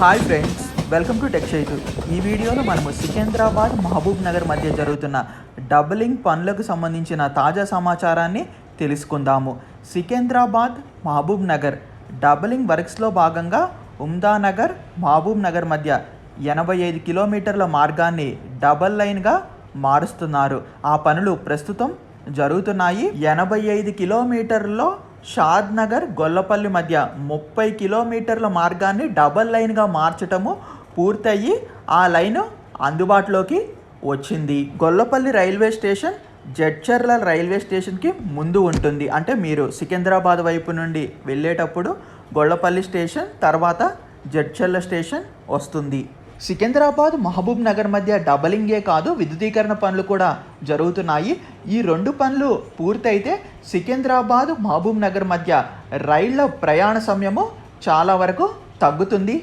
Hi friends welcome to tech షైతు ఈ వీడియోలో మనము సికింద్రాబాద్ మహబూబ్ నగర్ మధ్య జరుగుతున్న డబులింగ్ పనులకు సంబంధించిన తాజా సమాచారాన్ని తెలుసుకుందాము. సికింద్రాబాద్ మహబూబ్ నగర్ డబులింగ్ వర్క్స్లో భాగంగా ఉమ్దానగర్ మహబూబ్ నగర్ మధ్య ఎనభై ఐదు కిలోమీటర్ల మార్గాన్ని డబల్ లైన్గా మారుస్తున్నారు. ఆ పనులు ప్రస్తుతం జరుగుతున్నాయి. ఎనభై ఐదు కిలోమీటర్లో షాద్ నగర్ గొల్లపల్లి మధ్య ముప్పై కిలోమీటర్ల మార్గాన్ని డబల్ లైన్గా మార్చటము పూర్తయి ఆ లైన్ అందుబాటులోకి వచ్చింది. Gollapalli railway station Jadcherla railway స్టేషన్కి ముందు ఉంటుంది. అంటే మీరు సికింద్రాబాద్ వైపు నుండి వెళ్ళేటప్పుడు గొల్లపల్లి స్టేషన్ తర్వాత జడ్చర్ల స్టేషన్ వస్తుంది. సికింద్రాబాద్ మహబూబ్ నగర్ మధ్య డబలింగే కాదు విద్యుదీకరణ పనులు కూడా జరుగుతున్నాయి. ఈ రెండు పనులు పూర్తయితే సికింద్రాబాద్ మహబూబ్ నగర్ మధ్య రైళ్ళ ప్రయాణ సమయము చాలా వరకు తగ్గుతుంది.